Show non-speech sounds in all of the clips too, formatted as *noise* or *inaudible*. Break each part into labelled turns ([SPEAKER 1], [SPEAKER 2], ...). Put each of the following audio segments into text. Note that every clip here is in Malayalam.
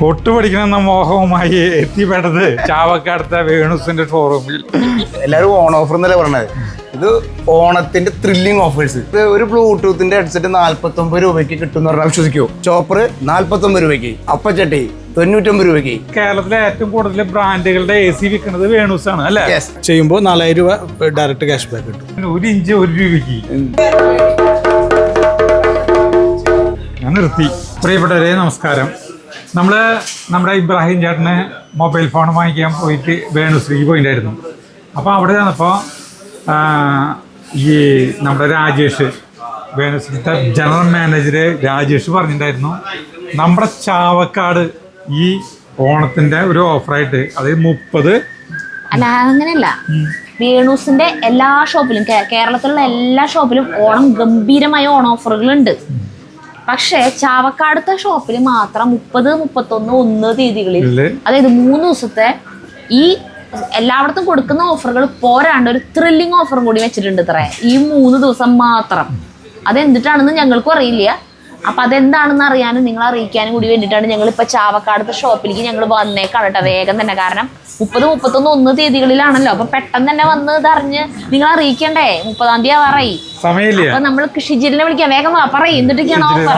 [SPEAKER 1] കൊട്ടുപടിക്കണം എന്ന മോഹവുമായി എത്തിപ്പെട്ടത് ചാവക്കാടത്തെ വേണുസിന്റെ ഷോറൂമിൽ
[SPEAKER 2] എല്ലാവരും ഓൺ ഓഫർ എന്നല്ലേ പറഞ്ഞത് ഇത് ഓണത്തിന്റെ ത്രില്ലിംഗ് ഓഫേഴ്സ് ഇത് ഒരു ബ്ലൂടൂത്തിന്റെ ഹെഡ്സെറ്റ് നാല്പത്തൊമ്പത് രൂപയ്ക്ക് കിട്ടും എന്ന് പറഞ്ഞാൽ വിശ്വസിക്കൂ. ചോപ്പർ നാല്പത്തൊമ്പത് രൂപയ്ക്ക്. അപ്പച്ചട്ടി തൊണ്ണൂറ്റൊമ്പത് രൂപയ്ക്ക്.
[SPEAKER 1] കേരളത്തിലെ ഏറ്റവും കൂടുതൽ ബ്രാൻഡുകളുടെ എ സി വിൽക്കുന്നത് വേണൂസ് അല്ലേ?
[SPEAKER 2] അല്ലെ
[SPEAKER 3] ചെയ്യുമ്പോൾ നാലായിരം രൂപ ഡയറക്റ്റ് ക്യാഷ് ബാക്ക് കിട്ടും.
[SPEAKER 1] ഒരു ഇഞ്ച് ഒരു രൂപയ്ക്ക്. ഞാൻ നിർത്തി. പ്രിയപ്പെട്ടവരെ നമസ്കാരം. നമ്മൾ നമ്മുടെ ഇബ്രാഹിം ചേട്ടന് മൊബൈൽ ഫോൺ വാങ്ങിക്കാൻ പോയിട്ട് വേണുശ്രീക്ക് പോയിട്ടുണ്ടായിരുന്നു അപ്പോൾ അവിടെ ചെന്നപ്പോൾ ഈ നമ്മുടെ രാജേഷ് വേണുശ്രീത്തെ ജനറൽ മാനേജർ രാജേഷ് പറഞ്ഞിട്ടുണ്ടായിരുന്നു നമ്മുടെ ചാവക്കാട് ഈ ഓണത്തിന്റെ ഒരു ഓഫറായിട്ട് അതായത് മുപ്പത്
[SPEAKER 4] അല്ല അങ്ങനെയല്ല. വേണൂസിന്റെ എല്ലാ ഷോപ്പിലും കേരളത്തിലുള്ള എല്ലാ ഷോപ്പിലും ഓണം ഗംഭീരമായ ഓണം ഓഫറുകളുണ്ട് പക്ഷേ ചാവക്കാടത്തെ ഷോപ്പിൽ മാത്രം മുപ്പത് മുപ്പത്തൊന്ന് ഒന്ന് തീയതികളിൽ അതായത് മൂന്ന് ദിവസത്തെ ഈ എല്ലായിടത്തും കൊടുക്കുന്ന ഓഫറുകൾ പോരാണ്ട് ഒരു ത്രില്ലിംഗ് ഓഫറും കൂടി വെച്ചിട്ടുണ്ട് ഇത്രേ. ഈ മൂന്ന് ദിവസം മാത്രം. അതെന്തിട്ടാണെന്ന് ഞങ്ങൾക്കും അറിയില്ല. അപ്പൊ അതെന്താണെന്ന് അറിയാനും നിങ്ങൾ അറിയിക്കാനും കൂടി വേണ്ടിയിട്ടാണ് ഞങ്ങൾ ഇപ്പൊ ചാവക്കാടത്തെ ഷോപ്പിലേക്ക് ഞങ്ങൾ വന്നേക്കാണ് കേട്ടോ വേഗം തന്നെ. കാരണം മുപ്പത് മുപ്പത്തൊന്ന് ഒന്ന് തീയതികളിലാണല്ലോ. അപ്പൊ പെട്ടെന്ന് തന്നെ വന്ന് ഇതറിഞ്ഞ് നിങ്ങൾ അറിയിക്കണ്ടേ? മുപ്പതാം തീയതി
[SPEAKER 1] പറയി
[SPEAKER 4] അപ്പൊ നമ്മൾ ഷിജിലിനെ വിളിക്കാം. വേഗം വാ പറയും.
[SPEAKER 1] എന്നിട്ടൊക്കെയാണ്
[SPEAKER 4] offer.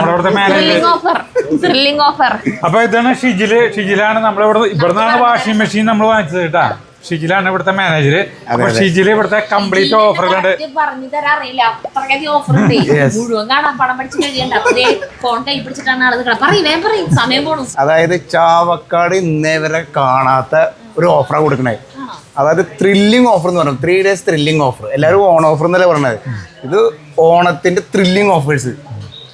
[SPEAKER 4] Thrilling offer thrilling offer
[SPEAKER 1] അപ്പൊ ഇതാണ് ഷിജിൽ. ഷിജിലാണ് നമ്മളിവിടെ ഇവിടുന്നാണ് വാഷിംഗ് മെഷീൻ നമ്മൾ വാങ്ങിച്ചത് കേട്ടാ. ഷിജിലാണ് ഇവിടുത്തെ മാനേജർ അപ്പൊ ഷിജിൽ ഇവിടുത്തെ കംപ്ലീറ്റ് ഓഫറുകളുണ്ട്
[SPEAKER 4] പറഞ്ഞു തരാൻ അറിയില്ല. അത്രയ്ക്കധികം ഓഫർ ഉണ്ട്. *laughs* മുഴുവൻ കാണാൻ പണം പഠിച്ച് കഴിയണ്ട. അപ്പൊ ദേ ഫോൺ കൈ പിടിച്ചിട്ടാണ് ആൾ നിൽക്കണം പറയും പറയും. സമയം പോണു.
[SPEAKER 2] അതായത് ചാവക്കാട് ഇന്നേ വരെ കാണാത്ത ഒരു ഓഫർ കൊടുക്കണേ. അതായത് ത്രില്ലിംഗ് ഓഫർ എന്ന് പറഞ്ഞു. ത്രീ ഡേയ്സ് ത്രില്ലിംഗ് ഓഫർ എല്ലാവരും ഓൺ ഓഫർ എന്നല്ലേ പറഞ്ഞത് ഇത് ഓണത്തിന്റെ ത്രില്ലിംഗ് ഓഫേഴ്സ്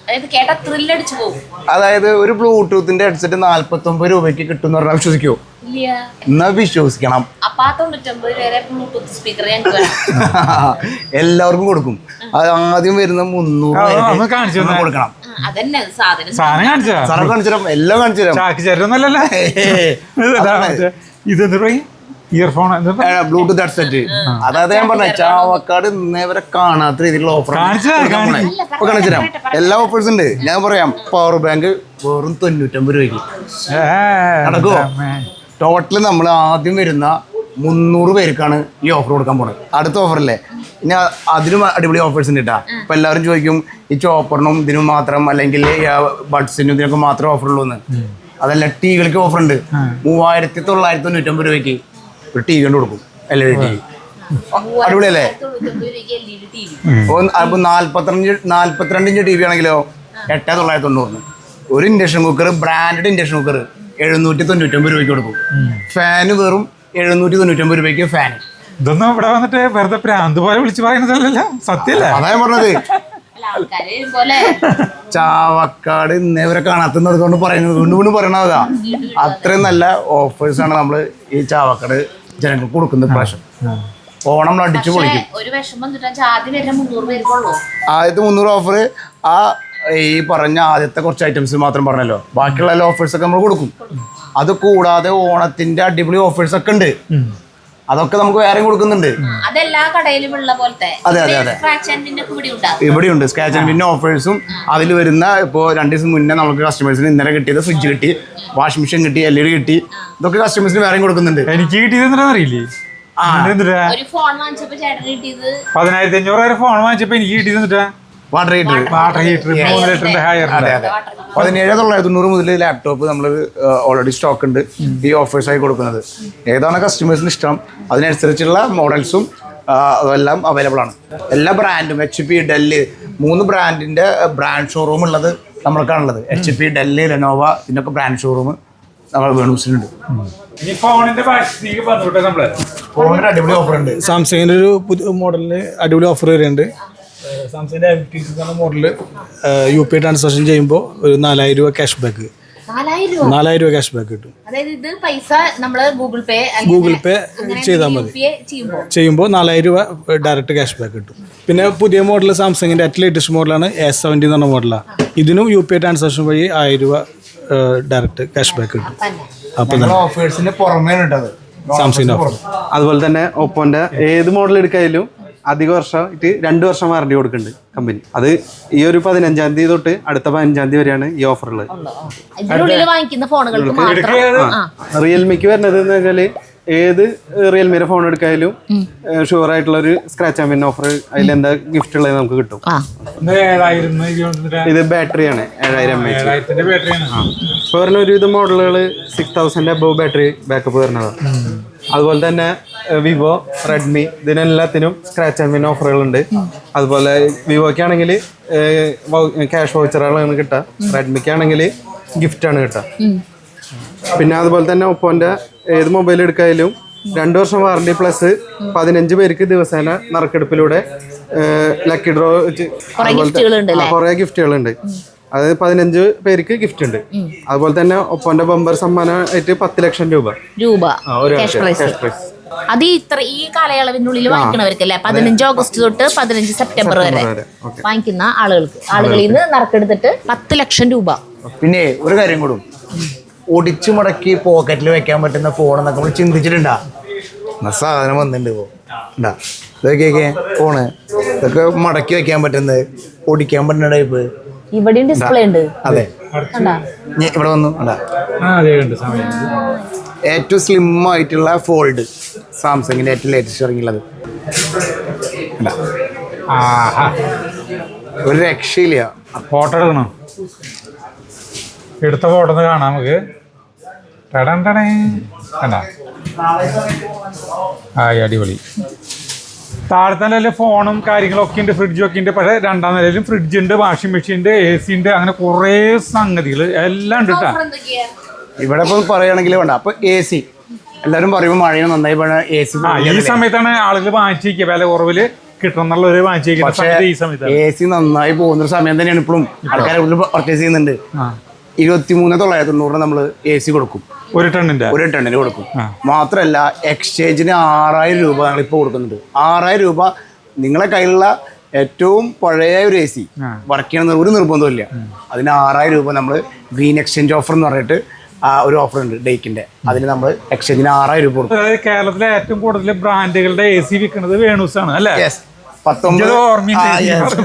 [SPEAKER 4] അതായത് കേട്ട ത്രില്ലടിച്ചു പോകും.
[SPEAKER 2] അതായത് ഒരു ബ്ലൂടൂത്തിന്റെ ഹെഡ്സെറ്റ് നാല്പത്തി ഒമ്പത് രൂപയ്ക്ക് കിട്ടും എന്ന് പറഞ്ഞാൽ വിശ്വസിക്കുമോ എന്നാ വിശ്വസിക്കണം. *laughs* എല്ലാവർക്കും കൊടുക്കും. അത് ആദ്യം വരുന്ന മുന്നൂറ്. കൊടുക്കണം.
[SPEAKER 4] അതന്നെ സാധനം
[SPEAKER 1] സാധനം കാണിച്ചാ
[SPEAKER 2] സാറെ കാണിച്ചു തരാം എല്ലാം കാണിച്ചു തരാം.
[SPEAKER 1] ചാക്ക് ചേരുന്നല്ലേ ഇതെന്ത് പറയും? ഇയർഫോൺ
[SPEAKER 2] ബ്ലൂടൂത്ത് ഹെഡ്സെറ്റ് അതായത് ഞാൻ പറഞ്ഞ ചാവക്കാട് ഇന്നേവരെ കാണാത്ത രീതിയിലുള്ള ഓഫർ
[SPEAKER 1] കാണിച്ചു തരാം, കാണിച്ചു.
[SPEAKER 2] കാണിച്ചു തരാം. എല്ലാ ഓഫേഴ്സ് ഉണ്ട്. ഞാൻ പറയാം പവർ ബാങ്ക് വെറും തൊണ്ണൂറ്റമ്പത് രൂപയ്ക്ക്. നടക്കുവോ? ടോട്ടൽ നമ്മൾ ആദ്യം വരുന്ന മുന്നൂറ് പേർക്കാണ് ഈ ഓഫർ കൊടുക്കാൻ പോണത്. അടുത്ത ഓഫറല്ലേ ഇനി അതിനും അടിപൊളി ഓഫേഴ്സ് ഉണ്ട് കേട്ടാ അപ്പൊ എല്ലാവരും ചോദിക്കും ഈ ചോപ്പറിനും ഇതിനും മാത്രം അല്ലെങ്കിൽ ബഡ്സിനും ഇതിനൊക്കെ മാത്രമേ ഓഫർ ഉള്ളൂ എന്ന് അതല്ല ടിവികൾക്ക് ഓഫർ ഉണ്ട്. മൂവായിരത്തി തൊള്ളായിരത്തി തൊണ്ണൂറ്റമ്പത് രൂപയ്ക്ക് ഒരു ടി വി കൊണ്ട് കൊടുക്കും എൽ ഇ ഡി വി അടിപൊളിയല്ലേ?
[SPEAKER 4] അപ്പൊ രൂപയ്ക്ക് നാല്പത്തിരണ്ടിഞ്ച് ടി വി
[SPEAKER 2] ആണെങ്കിലോ എട്ട് തൊള്ളായിരത്തി തൊണ്ണൂറിന് ഒരു induction cooker branded induction cooker എഴുന്നൂറ്റി തൊണ്ണൂറ്റൊമ്പത് രൂപയ്ക്ക് കൊടുക്കും. ഫാന് വെറും എഴുന്നൂറ്റി തൊണ്ണൂറ്റൊമ്പത് രൂപയ്ക്ക് ഫാൻ
[SPEAKER 1] ഇതൊന്നും ഇവിടെ വന്നിട്ട് വെറുതെ പ്രാന്ത് പോലെ വിളിച്ചു പറയുന്നതല്ലല്ലോ? സത്യല്ലേ?
[SPEAKER 2] അതാ ഞാൻ പറഞ്ഞത്.
[SPEAKER 4] അല്ല ആൾക്കാര് പോലെ
[SPEAKER 2] ചാവക്കാട് ഇന്നേവരെ കാണാത്തത് കാണാത്തുന്നത് കൊണ്ട് പറയുന്നത് വീണ്ടും വീണ്ടും പറയണതാ. അത്രയും നല്ല ഓഫേഴ്സ് ആണ് നമ്മൾ ഈ ചാവക്കാട് ജനങ്ങൾക്ക് കൊടുക്കുന്ന പ്രാവശ്യം. ഓണം നമ്മൾ അടിച്ചു പൊളിക്കും. ആദ്യത്തെ മുന്നൂറ് ഓഫർ ആ ഈ പറഞ്ഞ ആദ്യത്തെ കുറച്ച് ഐറ്റംസ് മാത്രം പറഞ്ഞല്ലോ. ബാക്കിയുള്ള എല്ലാ ഓഫേഴ്സ് ഒക്കെ നമ്മൾ കൊടുക്കും. അത് കൂടാതെ ഓണത്തിന്റെ അടിപൊളി ഓഫേഴ്സ് ഒക്കെ ഉണ്ട്. അതൊക്കെ നമുക്ക് വേറെയും കൊടുക്കുന്നുണ്ട്.
[SPEAKER 4] അതെല്ലാ കടയിലും ഉള്ള പോലത്തെ.
[SPEAKER 2] അതെ, അതെ, അതെ.
[SPEAKER 4] ഇവിടെ
[SPEAKER 2] ഉണ്ട്? സ്ക്രാച്ച് ആൻഡ് പിന്നെ ഓഫേഴ്സും അതിൽ വരുന്ന ഇപ്പോൾ രണ്ട് ദിവസം മുന്നേ നമുക്ക് കസ്റ്റമേഴ്സിന് ഇന്നലെ കിട്ടിയത് ഫ്രിഡ്ജ് കിട്ടി വാഷിംഗ് മെഷീൻ കിട്ടി എൽ ഇ ഡി കിട്ടി. ഇതൊക്കെ കസ്റ്റമേഴ്സിന് വേറെയും കൊടുക്കുന്നുണ്ട്.
[SPEAKER 1] എനിക്ക് കിട്ടിയത് അറിയില്ലേ? പതിനായിരത്തി അഞ്ഞൂറ് വരെ ഫോൺ വാങ്ങിച്ചപ്പോ എനിക്ക് കിട്ടിയത്
[SPEAKER 2] വാട്ടർ ഹീറ്റർ
[SPEAKER 1] വാട്ടർ ഹീറ്റർ മൂന്ന് ലിറ്ററിന്റെ അതെ
[SPEAKER 2] പതിനേഴ് തൊള്ളായിരത്തി തൊണ്ണൂറ് മുതൽ ലാപ്ടോപ്പ് നമ്മൾ ഓൾറെഡി സ്റ്റോക്ക് ഉണ്ട്. ഈ ഓഫേഴ്സായി കൊടുക്കുന്നത്. ഏതാണ് കസ്റ്റമേഴ്സിന് ഇഷ്ടം? അതിനനുസരിച്ചുള്ള മോഡൽസും അതെല്ലാം അവൈലബിൾ ആണ്. എല്ലാ ബ്രാൻഡും എച്ച് പി ഡെല്ലി മൂന്ന് ബ്രാൻഡിന്റെ ബ്രാൻഡ് ഷോറൂം ഉള്ളത് നമ്മൾക്കാണുള്ളത് എച്ച് പി ഡെല്ലി ലെനോവ ഇതിനൊക്കെ ബ്രാൻഡ് ഷോറൂം നമ്മൾ വേണൂസിനുണ്ട്.
[SPEAKER 3] സാംസങ്ങിന്റെ ഒരു പുതിയ മോഡലിന് അടിപൊളി ഓഫർ വരുന്നുണ്ട് സാംസങ്ങിന്റെ എം ടി സിക്സ് എന്ന model U P I transaction ചെയ്യുമ്പോൾ ഒരു നാലായിരം രൂപ ക്യാഷ് ബാക്ക്
[SPEAKER 4] നാലായിരം രൂപ?
[SPEAKER 3] ക്യാഷ് ബാക്ക് കിട്ടും.
[SPEAKER 4] അതായത് ഇത് പൈസ നമ്മൾ ഗൂഗിൾ പേ
[SPEAKER 3] ഗൂഗിൾ പേ ചെയ്താൽ മതി.
[SPEAKER 4] ചെയ്യുമ്പോ
[SPEAKER 3] ചെയ്യുമ്പോൾ നാലായിരം രൂപ ഡയറക്റ്റ് ക്യാഷ് ബാക്ക് കിട്ടും. പിന്നെ പുതിയ മോഡൽ സാംസങ്ങിന്റെ ഏറ്റവും ലേറ്റസ്റ്റ് മോഡലാണ് എസ് സെവന്റി എന്ന് പറഞ്ഞ മോഡലാണ് ഇതിനും യു പി ഐ ട്രാൻസാക്ഷൻ വഴി ആയിരം രൂപ ഡയറക്റ്റ് ക്യാഷ് ബാക്ക് കിട്ടും.
[SPEAKER 2] പുറമേ
[SPEAKER 3] സാംസങ്ങിന്റെ ഓഫർ
[SPEAKER 5] അതുപോലെ തന്നെ ഒപ്പോന്റെ ഏത് മോഡൽ എടുക്കായാലും അധിക വർഷമായിട്ട് രണ്ട് വർഷം വാറണ്ടി കൊടുക്കുന്നുണ്ട് കമ്പനി അത് ഈ ഒരു പതിനഞ്ചാം തീയതി തൊട്ട് അടുത്ത പതിനഞ്ചാം തീയതി വരെയാണ് ഈ ഓഫർ ഉള്ളത്.
[SPEAKER 4] ഇതിനുള്ളിൽ വാങ്ങിക്കുന്ന ഫോണുകൾക്ക് മാത്രം. ആ.
[SPEAKER 5] റിയൽമിക്ക് വരുന്നത് എന്ന് വെച്ചാൽ ഏത് റിയൽമിയുടെ ഫോൺ എടുക്കായാലും ഷുവർ ആയിട്ടുള്ള ഒരു സ്ക്രാച്ച് ആൻഡ് വിൻ ഓഫർ അതിൽ എന്താ ഗിഫ്റ്റ് ഉള്ളത് നമുക്ക് കിട്ടും.
[SPEAKER 1] ഇത്
[SPEAKER 5] ബാറ്ററി ആണ് ഏഴായിരം എം എച്ച് ഇപ്പോൾ വരുന്ന ഒരുവിധം മോഡലുകൾ six thousand above battery backup വരുന്നതാണ്. അതുപോലെ തന്നെ വിവോ റെഡ്മി ഇതിനെല്ലാത്തിനും സ്ക്രാച്ച് ആൻഡ് വിൻ ഓഫറുകളുണ്ട് അതുപോലെ വിവോയ്ക്ക് ആണെങ്കിൽ ക്യാഷ് വൗച്ചറുകളാണ് കിട്ടുക. റെഡ്മിക്ക് ആണെങ്കിൽ ഗിഫ്റ്റാണ് കിട്ടുക പിന്നെ അതുപോലെ തന്നെ ഒപ്പോന്റെ ഏത് മൊബൈൽ എടുക്കായാലും രണ്ട് വർഷം വാറണ്ടി പ്ലസ് പതിനഞ്ച് പേർക്ക് ദിവസേന നറുക്കെടുപ്പിലൂടെ ലക്കി ഡ്രോ
[SPEAKER 4] കുറേ ഗിഫ്റ്റുകളുണ്ട്
[SPEAKER 5] അതായത് പതിനഞ്ച് പേർക്ക് ഗിഫ്റ്റ് ഉണ്ട്. അതുപോലെ തന്നെ ഒപ്പന്റെ ബമ്പർ സമ്മാനമായിട്ട് പത്ത് ലക്ഷം രൂപ.
[SPEAKER 4] രൂപ.
[SPEAKER 5] ആ,
[SPEAKER 4] ക്യാഷ് പ്രൈസ് അത് ഇത്ര ഈ കാലയളവിനുള്ളിൽ വാങ്ങിക്കണവർക്ക് അല്ലേ? പതിനഞ്ച് ഓഗസ്റ്റ് തൊട്ട് പതിനഞ്ച് സെപ്റ്റംബർ വരെ വാങ്ങിക്കുന്ന ആളുകൾക്ക്. ആളുകളിൽ നിന്ന് നറുക്കെടുത്തിട്ട് പത്ത് ലക്ഷം രൂപ.
[SPEAKER 2] പിന്നെ ഒരു കാര്യം കൂടും. ഒടിച്ചു മുടക്കി പോക്കറ്റിൽ വെക്കാൻ പറ്റുന്ന ഫോൺ എന്നൊക്കെ നമ്മൾ ചിന്തിച്ചിട്ടുണ്ടാ? സാധനം വന്നിട്ടുണ്ട് ഇപ്പോ. ഉണ്ടാ ഇതൊക്കെ ഫോണ് ഇതൊക്കെ മടക്കി വെക്കാൻ പറ്റുന്നത്? ഓടിക്കാൻ പറ്റുന്ന ടൈപ്പ്
[SPEAKER 4] ഇവിടെയും ഡിസ്പ്ലേ ഉണ്ട്.
[SPEAKER 2] അതെ. ഇവിടെ വന്നു ഉണ്ടാ
[SPEAKER 1] ആ അതെ ഉണ്ട് സമയം.
[SPEAKER 2] ഏറ്റവും സ്ലിം ആയിട്ടുള്ള ഫോൾഡ് സാംസങ്ങിന്റെ ഏറ്റവും ലേറ്റസ്റ്റ് ഇറങ്ങിയുള്ളത്. ഒരു രക്ഷയില്ല.
[SPEAKER 1] ഫോട്ടോ എടുക്കണോ? എടുത്ത ഫോട്ടോ ഒന്ന് കാണാം നമുക്ക്. ടടൻ ടടേ. കണ്ടാ? ആയി അടിപൊളി. താഴത്തെ നിലയിൽ ഫോണും കാര്യങ്ങളൊക്കെ ഉണ്ട് ഫ്രിഡ്ജും ഒക്കെ ഉണ്ട്. പക്ഷേ രണ്ടാം നിലയിലും ഫ്രിഡ്ജ് ഉണ്ട് വാഷിംഗ് മെഷീൻ ഉണ്ട് എ സി ഉണ്ട് അങ്ങനെ കുറേ സംഗതികൾ എല്ലാം ഉണ്ട് കേട്ടോ
[SPEAKER 2] ഇവിടെ ഇപ്പോൾ പറയുകയാണെങ്കിൽ വേണ്ട. അപ്പൊ എ സി എല്ലാവരും പറയുമ്പോൾ മഴയും നന്നായി എ സി
[SPEAKER 1] ഈ സമയത്താണ് ആളുകൾ വാങ്ങിച്ചിരിക്കുക. വില കുറവിൽ കിട്ടണം എന്നുള്ളവർ ഒരു വാങ്ങിച്ചിരിക്കുന്നത്
[SPEAKER 2] എ സി നന്നായി പോകുന്ന ഒരു സമയം തന്നെയാണ് ഇപ്പോഴും ആൾക്കാരെ പർച്ചേസ് ചെയ്യുന്നുണ്ട്. ഇരുപത്തി മൂന്ന് തൊള്ളായിരത്തി തൊണ്ണൂറിന് നമ്മൾ എ സി കൊടുക്കും.
[SPEAKER 1] ഒരു ടണ്ണിന്റെ?
[SPEAKER 2] ഒരു ടണ്ണിന് കൊടുക്കും.
[SPEAKER 1] മാത്രല്ല
[SPEAKER 2] മാത്രമല്ല എക്സ്ചേഞ്ചിന് ആറായിരം രൂപ ഞങ്ങൾ ഇപ്പോൾ കൊടുക്കുന്നുണ്ട്. ആറായിരം രൂപ നിങ്ങളെ കയ്യിലുള്ള ഏറ്റവും പഴയ ഒരു എ സി. വർക്ക് ചെയ്യണമെന്ന് ഒരു നിർബന്ധമില്ല അതിന് ആറായിരം രൂപ നമ്മൾ ഗ്രീൻ എക്സ്ചേഞ്ച് ഓഫർ എന്ന് പറഞ്ഞിട്ട് ആ ഒരു ഓഫർ ഉണ്ട് ഡേക്കിന്റെ. അതിന് നമ്മൾ എക്സ്ചേഞ്ചിന് ആറായിരം രൂപ കൊടുക്കും.
[SPEAKER 1] കേരളത്തിലെ ഏറ്റവും കൂടുതൽ ബ്രാൻഡുകളുടെ എ സി വിൽക്കുന്നത് വേണൂസ് ആണ് അല്ലേ
[SPEAKER 2] പത്തൊമ്പത്.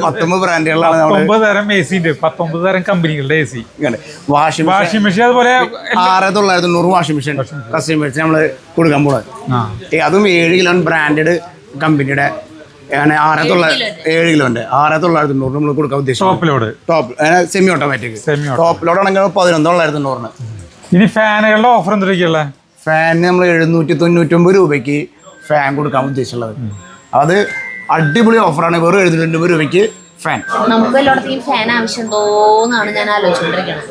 [SPEAKER 2] പത്തൊമ്പത് ബ്രാൻഡുകളാണ് നമ്മൾ
[SPEAKER 1] പത്തൊമ്പത് തരം എ സി ഉണ്ട്. പത്തൊമ്പത് തരം കമ്പനികളുടെ A C
[SPEAKER 2] washing
[SPEAKER 1] washing machine അതുപോലെ
[SPEAKER 2] ആറ് തൊള്ളായിരത്തി തൊണ്ണൂറ് വാഷിംഗ് മെഷീൻ. നമ്മൾ കൊടുക്കാൻ പോകുന്നത് അതും ഏഴ് കിലോ ബ്രാൻഡഡ് കമ്പനിയുടെ അങ്ങനെ ആറ് തൊള്ളായിരത്തി ഏഴ് കിലോന്റെ ആറ് തൊള്ളായിരത്തി തൊണ്ണൂറ് നമ്മൾ കൊടുക്കാൻ
[SPEAKER 1] ടോപ്പിലോട്
[SPEAKER 2] ടോപ്പ് സെമി ഓട്ടോമാറ്റിക്. ടോപ്പിലോടാണെങ്കിൽ പതിനൊന്ന് തൊള്ളായിരത്തി തൊണ്ണൂറിന്.
[SPEAKER 1] ഇനി ഫാനുകളുടെ ഓഫർ എന്തൊക്കെയുള്ള
[SPEAKER 2] ഫാനിന് നമ്മൾ എഴുന്നൂറ്റി തൊണ്ണൂറ്റൊമ്പത് രൂപയ്ക്ക് ഫാൻ കൊടുക്കാൻ ഉദ്ദേശിച്ചുള്ളത്. അത് അടിപൊളി ഓഫറാണ് വെറും എഴുന്നൂറ്റൊമ്പത് രൂപയ്ക്ക് ഫാൻ
[SPEAKER 4] നമുക്ക് എല്ലായിടത്തും ഫാൻ ആവശ്യം തോന്നാണ് ഞാൻ ആലോചിച്ചുകൊണ്ടിരിക്കുന്നത്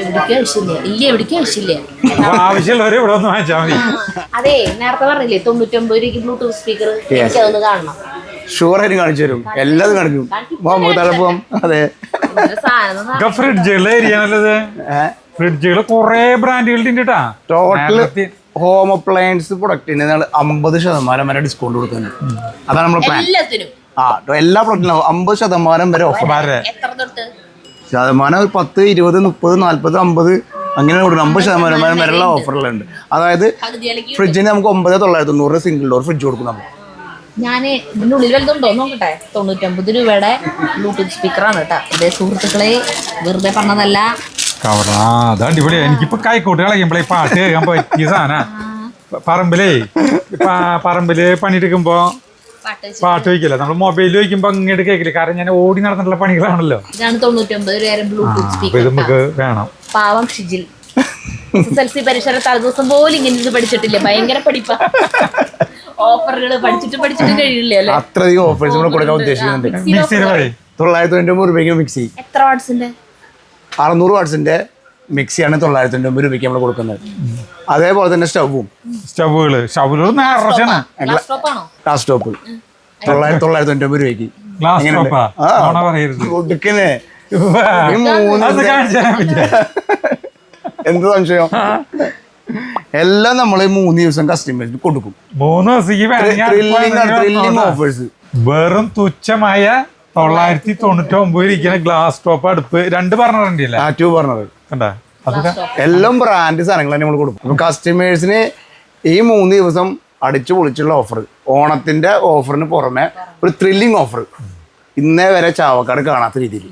[SPEAKER 4] എവിടേക്കും ആവശ്യമില്ല ഇല്ല? എവിടേക്കും ആവശ്യമില്ല
[SPEAKER 1] ആവശ്യമുള്ളവരെ ഇവിടെ ഒന്ന് വാങ്ങിച്ചാൽ മതി.
[SPEAKER 4] അതെ നേരത്തെ പറഞ്ഞില്ലേ തൊണ്ണൂറ്റൊമ്പത് രൂപയ്ക്ക് ബ്ലൂടൂത്ത് സ്പീക്കർ എനിക്കതൊന്ന് കാണണം.
[SPEAKER 2] ഷുവറായിട്ട് കാണിച്ചു തരും. എല്ലാതും കാണിക്കും. വാ, നമുക്ക് താഴെ പോവാം. അതെ.
[SPEAKER 1] ഫ്രിഡ്ജുകളുടെ ഏരിയ നല്ലത് ഫ്രിഡ്ജുകൾ കുറെ ബ്രാൻഡുകളുടെ ഉണ്ട് കേട്ടാ
[SPEAKER 2] ടോട്ടൽ ഹോം അപ്ലയൻസ് പ്രൊഡക്റ്റിന് ഞങ്ങൾ അമ്പത് ശതമാനം വരെ ഡിസ്കൗണ്ട് കൊടുക്കുന്നു അതാണ് നമ്മുടെ പ്ലാൻ
[SPEAKER 4] എല്ലാത്തിനും?
[SPEAKER 2] ആ എല്ലാ പ്രൊഡക്റ്റിനും അമ്പത് ശതമാനം വരെ ഓഫർ
[SPEAKER 1] വരെ
[SPEAKER 4] എത്ര തൊട്ട്?
[SPEAKER 2] ശതമാനം ഒരു പത്ത് ഇരുപത് മുപ്പത് നാൽപ്പത് അമ്പത് അങ്ങനെ കൊടുക്കണം അമ്പത് ശതമാനം വരെ വരെയുള്ള ഓഫറുകളുണ്ട് അതായത് ഫ്രിഡ്ജിന് നമുക്ക് ഒമ്പത് തൊള്ളായിരത്തി തൊണ്ണൂറ് സിംഗിൾ ഡോർ ഫ്രിഡ്ജ് കൊടുക്കും നമ്മൾ
[SPEAKER 4] ഞാൻ ഇതിനുള്ളിൽ വലുതുണ്ടോ? നോക്കട്ടെ. തൊണ്ണൂറ്റമ്പത് രൂപയുടെ ബ്ലൂടൂത്ത് സ്പീക്കറാണ് കേട്ടോ. ഇതേ സുഹൃത്തുക്കളെ വെറുതെ പറഞ്ഞതല്ല.
[SPEAKER 1] കവറാ. അത് അടിപൊളിയാ എനിക്കിപ്പോ കൈക്കോട്ട് കളയുമ്പോഴേ പാട്ട് കേൾക്കാൻ പറ്റിയ സാധന. പറമ്പിലേ പറമ്പിൽ പണിയെടുക്കുമ്പോ
[SPEAKER 4] പാട്ട്
[SPEAKER 1] പാട്ട് വയ്ക്കില്ല നമ്മൾ മൊബൈലിൽ വയ്ക്കുമ്പോ അങ്ങോട്ട് കേൾക്കില്ല കാരണം ഞാൻ ഓടി നടന്നിട്ടുള്ള പണികളാണല്ലോ.
[SPEAKER 4] ഇതാണ് തൊണ്ണൂറ്റൊമ്പത് രൂപയുടെ ബ്ലൂടൂത്ത്
[SPEAKER 1] ഇത്
[SPEAKER 4] സ്പീക്കർ
[SPEAKER 1] നമുക്ക് വേണം.
[SPEAKER 4] പാവം ഷിജിൽ. എസ് എൽ സി പരീക്ഷ തലേദിവസം പോലും ഇങ്ങനെ ഇത് പഠിച്ചിട്ടില്ല. ഭയങ്കര പഠിപ്പാ. ഓഫറുകൾ പഠിച്ചിട്ട് പഠിച്ചിട്ട് കഴിയില്ല അല്ലേ?
[SPEAKER 2] അത്രയധികം ഓഫേഴ്സ് കൊടുക്കാൻ ഉദ്ദേശിക്കുന്നുണ്ട്. തൊള്ളായിരത്തി തൊണ്ണൂറ്റൊമ്പത് രൂപയ്ക്ക് മിക്സി.
[SPEAKER 4] എത്ര വാട്സിന്റെ
[SPEAKER 2] അറുന്നൂറ് വാട്ട്സിന്റെ മിക്സിയാണ് തൊള്ളായിരത്തി തൊണ്ണൂറ്റൊമ്പത് രൂപയ്ക്ക് നമ്മൾ കൊടുക്കുന്നത്. അതേപോലെ തന്നെ സ്റ്റൗവും.
[SPEAKER 1] സ്റ്റവുകൾ. സ്റ്റവുകൾ
[SPEAKER 4] ഗ്ലാസ് ടോപ്പ്
[SPEAKER 2] തൊള്ളായിരത്തി തൊള്ളായിരത്തി തൊണ്ണൂറ്റൊമ്പത് രൂപയ്ക്ക്. എന്ത് സംശയം? എല്ലാം നമ്മൾ മൂന്ന് ദിവസം കസ്റ്റമേഴ്സിന് കൊടുക്കും.
[SPEAKER 1] മൂന്ന് ദിവസം
[SPEAKER 2] ഓഫേഴ്സ്
[SPEAKER 1] വെറും തുച്ഛമായ തൊള്ളായിരത്തി തൊണ്ണൂറ്റി ഒമ്പത് ഇരിക്കുന്ന ഗ്ലാസ് ടോപ്പ് അടുപ്പ് രണ്ട് അല്ലേ
[SPEAKER 2] ആ ടു പറഞ്ഞത്
[SPEAKER 1] കണ്ടാ?
[SPEAKER 2] എല്ലാം ബ്രാൻഡ് സാധനങ്ങൾ തന്നെ നമ്മൾ കൊടുക്കും. അപ്പൊ കസ്റ്റമേഴ്സിന് ഈ മൂന്ന് ദിവസം അടിച്ചു പൊളിച്ചുള്ള ഓഫർ ഓണത്തിന്റെ ഓഫറിന് പുറമെ ഒരു ത്രില്ലിംഗ് ഓഫർ ഇന്നേ വരെ ചാവക്കാട് കാണാത്ത രീതിയിൽ.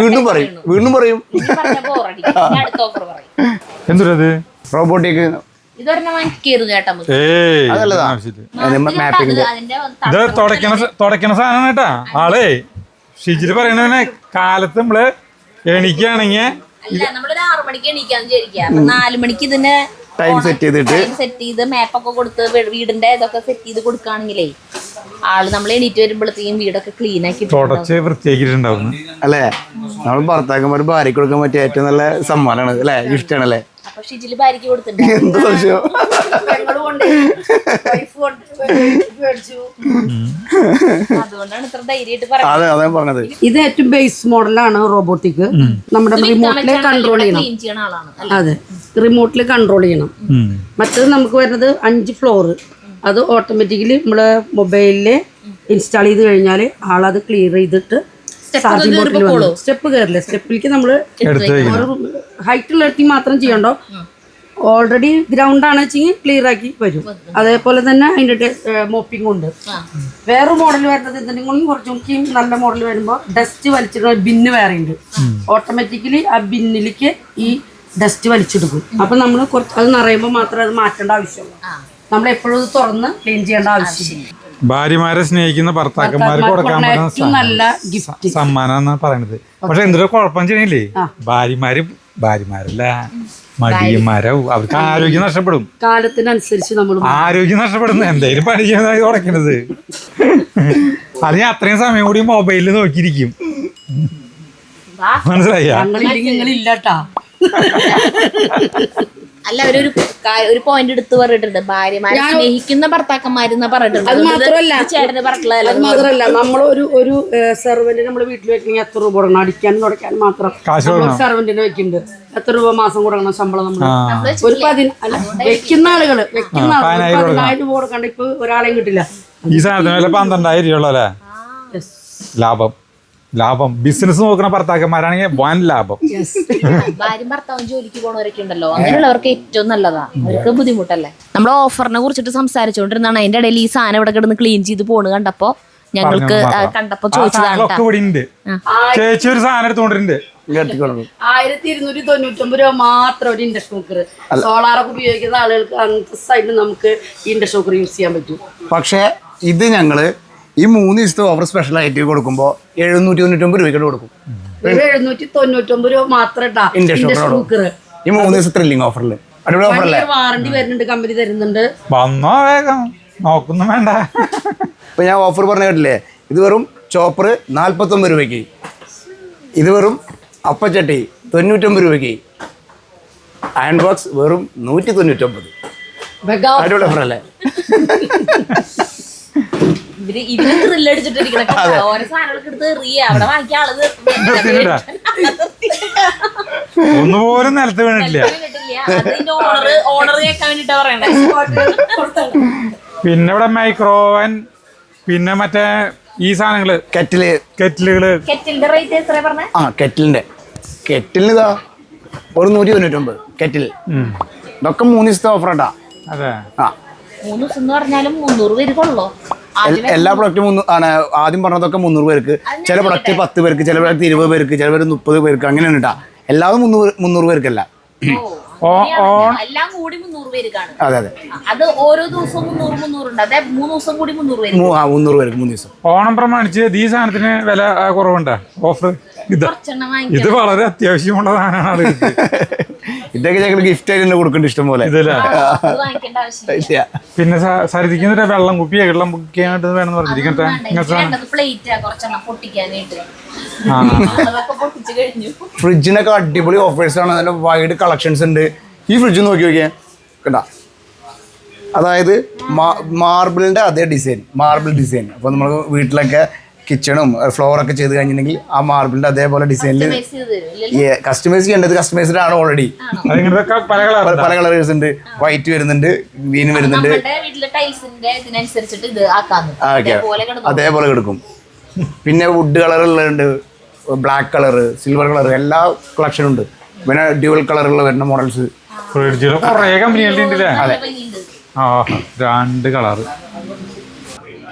[SPEAKER 2] വീണ്ടും പറയും വീണ്ടും പറയും.
[SPEAKER 1] എന്തൊരത്
[SPEAKER 2] റോബോട്ടിക്
[SPEAKER 1] തുടക്കണ സാധനം കേട്ടാ. ആളേ. ഷിജിൽ പറയണേ കാലത്ത് നമ്മൾ എണീക്കുകയാണെങ്കിൽ
[SPEAKER 4] അല്ല നമ്മളൊരു ആറു മണിക്ക് എണീക്കാന്ന് വിചാരിക്കുക. അപ്പൊ നാല് മണിക്ക് ഇതിന്
[SPEAKER 2] ടൈം സെറ്റ് ചെയ്തിട്ട്.
[SPEAKER 4] സെറ്റ് ചെയ്ത് മാപ്പൊക്കെ കൊടുത്ത് വീടിന്റെ ഇതൊക്കെ സെറ്റ് ചെയ്ത് കൊടുക്കുകയാണെങ്കിലേ ആൾ നമ്മൾ എണീറ്റ് വരുമ്പോഴത്തേക്കും വീടൊക്കെ ക്ലീൻ ആക്കി
[SPEAKER 1] തുടച്ച് വൃത്തിയാക്കിയിട്ടുണ്ടാവും.
[SPEAKER 2] അല്ലേ? നമ്മൾ ഭർത്താക്കന്മാർ ഭാര്യയ്ക്ക് കൊടുക്കാൻ പറ്റിയ ഏറ്റവും നല്ല സമ്മാനമാണ്. അല്ലേ? ഗിഫ്റ്റ് ആണ് അല്ലേ?
[SPEAKER 4] അപ്പൊ ഷിജിൽ ഭാര്യക്ക് കൊടുത്തിട്ടുണ്ട്.
[SPEAKER 2] എന്ത് സംശയം?
[SPEAKER 4] അതുകൊണ്ടാണ് ഇത്ര ധൈര്യമായിട്ട് പറയുന്നത്.
[SPEAKER 2] അതെ അതാ പറഞ്ഞത്.
[SPEAKER 6] ഇത് ഏറ്റവും ബേസ് മോഡലാണ് റോബോട്ടിക് നമ്മുടെ റിമോട്ടിൽ കൺട്രോൾ ചെയ്യണം.
[SPEAKER 4] ക്ലീൻ ചെയ്യണ ആളാണ് അല്ല?
[SPEAKER 6] അതെ. റിമോട്ടിൽ കൺട്രോൾ ചെയ്യണം. മറ്റത് നമുക്ക് വരുന്നത് അഞ്ച് ഫ്ലോർ അത് ഓട്ടോമാറ്റിക്കലി നമ്മൾ മൊബൈലിൽ ഇൻസ്റ്റാൾ ചെയ്ത് കഴിഞ്ഞാൽ ആളത് ക്ലിയർ ചെയ്തിട്ട് ചാർജിംഗ് ബോട്ടിൽ വന്നു സ്റ്റെപ്പ് കയറില്ല? സ്റ്റെപ്പിലേക്ക് നമ്മൾ
[SPEAKER 1] വെക്കണം.
[SPEAKER 6] ഒരു മാത്രം ചെയ്യണ്ടോ? ഓൾറെഡി ഗ്രൗണ്ട് ആണ് വെച്ചെങ്കിൽ ക്ലിയർ ആക്കി വരും. അതേപോലെ തന്നെ അതിന്റെ മോപ്പിംഗ് ഉണ്ട്. വേറെ മോഡൽ വരുന്നത് എന്തെങ്കിലും കുറച്ചും കൂടി നല്ല മോഡൽ വരുമ്പോൾ ഡസ്റ്റ് വലിച്ചിടുന്ന ബിന്ന് വേറെ ഉണ്ട്. ഓട്ടോമാറ്റിക്കലി ആ ബിന്നിലേക്ക് ഈ ഡസ്റ്റ് വലിച്ചെടുക്കും. അപ്പൊ നമ്മൾ കുറച്ച് അത് നിറയുമ്പോൾ മാത്രമേ അത് മാറ്റേണ്ട ആവശ്യമുള്ളൂ. നമ്മൾ എപ്പോഴും തുറന്ന് ക്ലീൻ ചെയ്യേണ്ട ആവശ്യമില്ല.
[SPEAKER 1] ഭാര്യമാരെ സ്നേഹിക്കുന്ന ഭർത്താക്കന്മാർക്ക് കൊടുക്കാൻ പറ്റുന്ന സമ്മാനം എന്നാണ് പറയണത്. പക്ഷെ എന്തൊരു കുഴപ്പം ചെയ്യണില്ലേ? ഭാര്യമാര് ഭാര്യമാരല്ല. മടിയന്മാരാവും അവർക്ക് ആരോഗ്യം നഷ്ടപ്പെടും.
[SPEAKER 6] കാലത്തിനനുസരിച്ച് നമ്മൾ
[SPEAKER 1] ആരോഗ്യം നഷ്ടപ്പെടുന്നു എന്തായാലും പണി ചെയ്യുന്നതായി തുടക്കണത് അത് ഞാൻ അത്രയും സമയം കൂടി മൊബൈലിൽ നോക്കിയിരിക്കും. മനസ്സിലായി?
[SPEAKER 4] അല്ല അവരൊരു ഒരു പോയിന്റ് എടുത്ത് പറഞ്ഞിട്ടുണ്ട്. ഭാര്യമാരെ സ്നേഹിക്കുന്ന ഭർത്താക്കന്മാരെന്ന് പറഞ്ഞിട്ടുണ്ട്.
[SPEAKER 6] അത് മാത്രമല്ല
[SPEAKER 4] ചേട്ടന് പറഞ്ഞിട്ടുള്ളതല്ല
[SPEAKER 6] അത് മാത്രമല്ല നമ്മൾ ഒരു ഒരു സെർവന്റ് നമ്മൾ വീട്ടിൽ വെക്കണമെങ്കിൽ എത്ര രൂപ കൊടുക്കണം? അടിക്കാനും തുടയ്ക്കാനും മാത്രം. സെർവന്റിന് വെക്കുന്നുണ്ട് എത്ര രൂപ മാസം കൊടുക്കണം ശമ്പളം നമ്മൾ ഒരു പതിന അല്ല വെക്കുന്ന ആളുകൾ വെക്കുന്ന ആളുകൾ
[SPEAKER 1] പതിനായിരം
[SPEAKER 6] രൂപ കൊടുക്കണ്ട ഇപ്പൊ ഒരാളെയും കിട്ടില്ല.
[SPEAKER 1] ഈ സാധനത്തിന് പന്ത്രണ്ടായിരം രൂപ അല്ലേ ലാഭം. ലാഭം. ബിസിനസ് നോക്കുന്ന ഭർത്താക്കന്മാരാണെങ്കിൽ വൻ ലാഭം.
[SPEAKER 4] ഭാര്യയും ഭർത്താവും ജോലിക്ക് പോണവരൊക്കെ ഉണ്ടല്ലോ. അങ്ങനെയുള്ളവർക്ക് ഏറ്റവും നല്ലതാ. അവർക്ക് ബുദ്ധിമുട്ടല്ലേ? നമ്മൾ ഓഫറിനെ കുറിച്ചിട്ട് സംസാരിച്ചുകൊണ്ടിരുന്നാണ് അതിന്റെ ഇടയിൽ ഈ സാധനം ഇവിടെ കിടന്ന് ക്ലീൻ ചെയ്ത് പോണ് കണ്ടപ്പോ ഞങ്ങൾക്ക് കണ്ടപ്പോ ചോദിച്ചതാണ്
[SPEAKER 1] ചേച്ചി ഒരു സാധനം എടുത്തോണ്ടിട്ടുണ്ട്.
[SPEAKER 2] കേട്ടിക്കൊള്ളു
[SPEAKER 6] ആയിരത്തി ഇരുന്നൂറ്റി തൊണ്ണൂറ്റൊമ്പത് രൂപ മാത്രം ഒരു ഇൻഡക്ഷൻ കുക്കർ സോളാറൊക്കെ ഉപയോഗിക്കുന്ന ആളുകൾക്ക് അങ്ങനത്തെ സൈഡിൽ നമുക്ക് ഈ ഇൻഡക്ഷൻ കുക്കർ യൂസ് ചെയ്യാൻ പറ്റും.
[SPEAKER 2] പക്ഷേ ഇത് ഞങ്ങൾ ഈ മൂന്ന് ദിവസത്തെ ഓഫർ സ്പെഷ്യൽ ആയിട്ട് കൊടുക്കുമ്പോൾ എഴുന്നൂറ്റി തൊണ്ണൂറ്റൊമ്പത് രൂപയ്ക്ക് കൊടുക്കും.
[SPEAKER 6] എഴുന്നൂറ്റി തൊണ്ണൂറ്റൊമ്പത് രൂപ മാത്രം
[SPEAKER 2] ഈ മൂന്ന് ദിവസം ത്രില്ലിംഗ് ഓഫറിൽ അടിപൊളി ഓഫർ അല്ലേ?
[SPEAKER 6] വാറണ്ടി വരുന്നുണ്ട് കമ്പനി തരുന്നുണ്ട്.
[SPEAKER 1] വന്നോ വേഗം. നോക്കുന്നു വേണ്ട.
[SPEAKER 2] ഇപ്പൊ ഞാൻ ഓഫർ പറഞ്ഞ കേട്ടില്ലേ? ഇത് വെറും ചോപ്പർ നാൽപ്പത്തൊമ്പത് രൂപയ്ക്ക്. ഇത് വെറും അപ്പച്ചട്ടി തൊണ്ണൂറ്റൊമ്പത് രൂപയ്ക്ക്. അയൺ ബോക്സ് വെറും നൂറ്റി തൊണ്ണൂറ്റൊമ്പത്. അടിപൊളി ഓഫർ അല്ലേ? *laughs*
[SPEAKER 4] ഇവർ ഇവർ ത്രില്ല് അടിച്ചിട്ടിരിക്കണ ഓരോ സാധനങ്ങളൊക്കെ എടുത്ത് എറിയ അവിടെ വാങ്ങിയ ആൾ *laughs*
[SPEAKER 1] നിർത്തിയിട്ടാ. *laughs* ഒന്നുപോലും നിലത്ത് വീണിട്ടില്ല.
[SPEAKER 4] അതിന്റെ ഓണർ ഓണർ കേൾക്കാൻ വേണ്ടിട്ടാ പറയണ്ടേ
[SPEAKER 1] പിന്നെ ഇവിടെ മൈക്രോവൻ പിന്നെ മറ്റേ ഈ സാധനങ്ങൾ.
[SPEAKER 2] കെറ്റിൽ
[SPEAKER 1] കെറ്റിലുകൾ
[SPEAKER 4] കെറ്റിലിന്റെ റേറ്റ് എത്ര പറഞ്ഞേ?
[SPEAKER 2] ആ കെറ്റിലിന്റെ കെറ്റിലിന് ഇതാ ഒരു നൂറ്റി തൊണ്ണൂറ്റൊമ്പത് കെറ്റിൽ
[SPEAKER 1] ഉം.
[SPEAKER 2] ഇതൊക്കെ മൂന്ന് ദിവസത്തെ ഓഫർ ആട്ടാ.
[SPEAKER 1] അതെ.
[SPEAKER 2] ആ.
[SPEAKER 4] മൂന്ന് ദിവസം എന്ന് പറഞ്ഞാലും മുന്നൂറ് പേര് കൊള്ളോ.
[SPEAKER 2] എല്ലാ പ്രൊഡക്റ്റും ആണ് ആദ്യം പറഞ്ഞതൊക്കെ മുന്നൂറ് പേർക്ക്. ചില പ്രൊഡക്റ്റ് പത്ത് പേർക്ക് ചില പ്രൊഡക്റ്റ് ഇരുപത് പേർക്ക് ചില പേര് മുപ്പത് പേർക്ക് അങ്ങനെയാണ് കേട്ടോ എല്ലാവരും മുന്നൂറ് മുന്നൂറ് പേർക്കല്ല.
[SPEAKER 4] എല്ലാം കൂടി മുന്നൂറ്
[SPEAKER 2] അതെ അതെ.
[SPEAKER 4] അത് ഓരോ ദിവസവും മുന്നൂറ് മുന്നൂറുണ്ട് അതെ മൂന്ന് ദിവസം കൂടി മുന്നൂറ് പേര്
[SPEAKER 2] മൂ- ആ മുന്നൂറ് പേർക്ക് മൂന്ന് ദിവസം.
[SPEAKER 1] ഓണം പ്രമാണിച്ച് ഈ സാധനത്തിന് വില കുറവുണ്ടാ? ഓഫർ ഇത് വളരെ അത്യാവശ്യമുള്ള സാധനമാണ്
[SPEAKER 2] ഇതൊക്കെ ഞങ്ങൾ ഗിഫ്റ്റ് ആയിട്ട് തന്നെ കൊടുക്കേണ്ട ഇഷ്ടം പോലെ.
[SPEAKER 1] പിന്നെ സരിതിക്കുന്ന വെള്ളം കുപ്പി വെള്ളം കുപ്പിയായിട്ട് വേണമെന്ന് പറഞ്ഞിരിക്കട്ടെ
[SPEAKER 4] കഴിഞ്ഞു.
[SPEAKER 2] ഫ്രിഡ്ജിനൊക്കെ അടിപൊളി ഓഫേഴ്സ് ആണ്. നല്ല വൈഡ് കളക്ഷൻസ് ഉണ്ട്. ഈ ഫ്രിഡ്ജ് നോക്കി നോക്കിയാ. കേട്ടാ അതായത് മാർബിളിന്റെ അതേ ഡിസൈൻ മാർബിൾ ഡിസൈൻ അപ്പോൾ നമ്മൾ വീട്ടിലൊക്കെ കിച്ചണും ഫ്ലോറൊക്കെ ചെയ്ത് കഴിഞ്ഞിട്ടുണ്ടെങ്കിൽ ആ മാർബിളിന്റെ അതേപോലെ ഡിസൈനിൽ? കസ്റ്റമൈസ് ചെയ്യേണ്ടത് കസ്റ്റമൈസ്ഡ് ആണ്? ഓൾറെഡി
[SPEAKER 1] പല
[SPEAKER 2] പല കളേഴ്സ് ഉണ്ട്. വൈറ്റ് വരുന്നുണ്ട് ഗ്രീൻ വരുന്നുണ്ട്.
[SPEAKER 4] അതേപോലെ
[SPEAKER 2] കിടക്കും. പിന്നെ വുഡ് കളറുള്ളുണ്ട് ബ്ലാക്ക് കളർ സിൽവർ കളർ എല്ലാ കളക്ഷനും ഉണ്ട്. പിന്നെ ഡ്യുവൽ കളറുള്ള വരുന്ന മോഡൽസ്
[SPEAKER 1] കളർ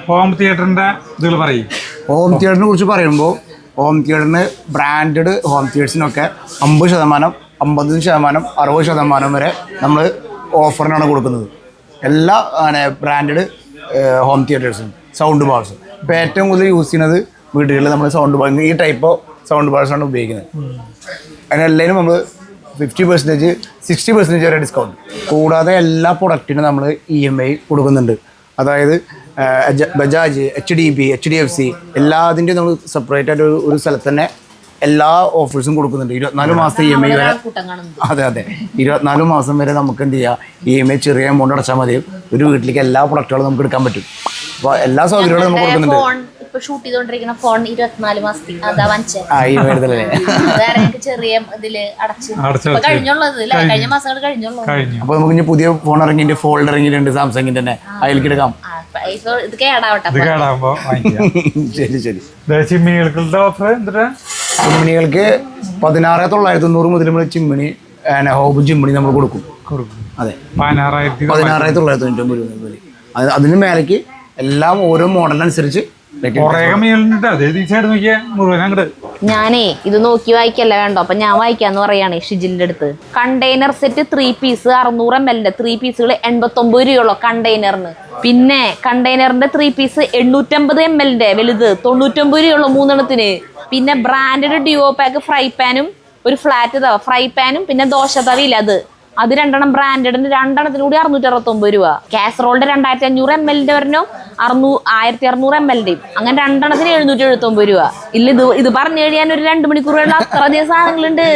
[SPEAKER 1] ഹോം തിയേറ്ററിന്റെ ഇതുകൾ പറയും.
[SPEAKER 2] ഹോം തിയേറ്ററിനെ കുറിച്ച് പറയുമ്പോൾ ഹോം തിയേറ്ററിന് ബ്രാൻഡഡ് ഹോം തിയേറ്റേഴ്സിനൊക്കെ അമ്പത് ശതമാനം അമ്പത് ശതമാനം അറുപത് ശതമാനം വരെ നമ്മൾ ഓഫറിനാണ് കൊടുക്കുന്നത്. എല്ലാ ബ്രാൻഡഡ് ഹോം തിയേറ്റേഴ്സും സൗണ്ട് ബാർസും ഇപ്പോൾ ഏറ്റവും കൂടുതൽ യൂസ് ചെയ്യുന്നത് വീടുകളിൽ നമ്മൾ സൗണ്ട് ബാർ ഈ ടൈപ്പ് സൗണ്ട് ബാർസാണ് ഉപയോഗിക്കുന്നത്. അതിനെല്ലാവരും നമ്മൾ ഫിഫ്റ്റി പെർസെന്റേജ് സിക്സ്റ്റി പെർസെന്റേജ് വരെ ഡിസ്കൗണ്ട് കൂടാതെ എല്ലാ പ്രൊഡക്റ്റിനും നമ്മൾ ഇ എം ഐ കൊടുക്കുന്നുണ്ട്. അതായത് Bajaj H D B H D F C എല്ലാതിന്റെയും നമ്മൾ സെപ്പറേറ്റ് ആയിട്ട് ഒരു സ്ഥലത്ത് തന്നെ എല്ലാ ഓഫേഴ്സും കൊടുക്കുന്നുണ്ട്. ഇരുപത്തിനാല് മാസത്തെ ഇ എം ഐ വരെ അതെ അതെ. ഇരുപത്തിനാല് മാസം വരെ നമുക്ക് എന്ത് ചെയ്യാം? ഇ എം ഐ ചെറിയ എമൗണ്ട് അടച്ചാൽ മതി. ഒരു വീട്ടിലേക്ക് എല്ലാ പ്രൊഡക്റ്റുകളും നമുക്ക് എടുക്കാൻ പറ്റും. അപ്പോൾ എല്ലാ സൗകര്യങ്ങളും നമുക്ക് കൊടുക്കുന്നുണ്ട്.
[SPEAKER 4] ഫോൺ ഇപ്പൊ ഷൂട്ട് ചെയ്തോണ്ടിരിക്കുന്ന ഫോൺ ഇരുപത്തിനാല് മാസത്തിൽ. അതാ ചെറിയ ഇതിൽ അടച്ച്. കഴിഞ്ഞുള്ളത് കഴിഞ്ഞ. മാസങ്ങൾ കഴിഞ്ഞുള്ളത്
[SPEAKER 2] അപ്പോൾ നമുക്ക് ഇനി പുതിയ ഫോൺ ഇറങ്ങിയിട്ട് ഫോൾഡ് ഇറങ്ങിയിട്ടുണ്ട് സാംസങ്ങിന്റെ തന്നെ അതിലേക്ക് എടുക്കാം.
[SPEAKER 4] ഇത് *laughs*
[SPEAKER 2] ശരി ശരി.
[SPEAKER 1] ഓഫർ
[SPEAKER 2] ചിമ്മിണികൾക്ക് പതിനാറ് തൊള്ളായിരത്തി തൊണ്ണൂറ് മുതൽ നമ്മൾ ചിമ്മിണി ഹോബ് ചിമ്മിണി നമ്മൾ കൊടുക്കും. അതെ.
[SPEAKER 1] പതിനാറായിരത്തി
[SPEAKER 2] തൊള്ളായിരത്തി തൊണ്ണൂറ്റൊമ്പത് രൂപ. അതിന് മേലേക്ക് എല്ലാം ഓരോ മോഡലനുസരിച്ച്
[SPEAKER 4] ഞാനേ ഇത് നോക്കി വായിക്കല്ല വേണ്ടോ? അപ്പൊ ഞാൻ വായിക്കാന്ന് പറയാണ് ഷിജിലിന്റെ അടുത്ത്. കണ്ടെയ്നർ സെറ്റ് ത്രീ പീസ് അറുന്നൂറ് എം എല്ലിന്റെ ത്രീ പീസുകൾ എൺപത്തൊമ്പത് രൂപയുള്ളൂ കണ്ടെയ്നറിന് പിന്നെ കണ്ടെയ്നറിന്റെ ത്രീ പീസ് എണ്ണൂറ്റമ്പത് എം എല്ലിന്റെ വലുത് തൊണ്ണൂറ്റൊമ്പത് രൂപയുള്ളൂ മൂന്നെണ്ണത്തിന്. പിന്നെ ബ്രാൻഡഡ് ഡിയോ പാക്ക് ഫ്രൈ പാനും ഒരു ഫ്ലാറ്റ് തവ ഫ്രൈ പാനും പിന്നെ ദോശ തവയില്ല അത്. അത് രണ്ടെണ്ണം ബ്രാൻഡഡിന് രണ്ടെണ്ണത്തിന് കൂടി അറുന്നൂറ്റി അറുപത്തൊമ്പത് രൂപ. കാസറോളിന്റെ രണ്ടായിരത്തി അഞ്ഞൂറ് എം എല്ലിന്റെ ഒരെണ്ണം അറുന്നൂ ആയിരത്തി അറുന്നൂറ് എം എല്ലിന്റെയും അങ്ങനെ രണ്ടെണ്ണത്തിന് എഴുന്നൂറ്റി എഴുപത്തൊമ്പത് രൂപ. ഇല്ല ഇത് ഇത് പറഞ്ഞു കഴിയാൻ ഒരു രണ്ട് മണിക്കൂർ വേണ്ട അത്ര അധികം സാധനങ്ങളുണ്ട്.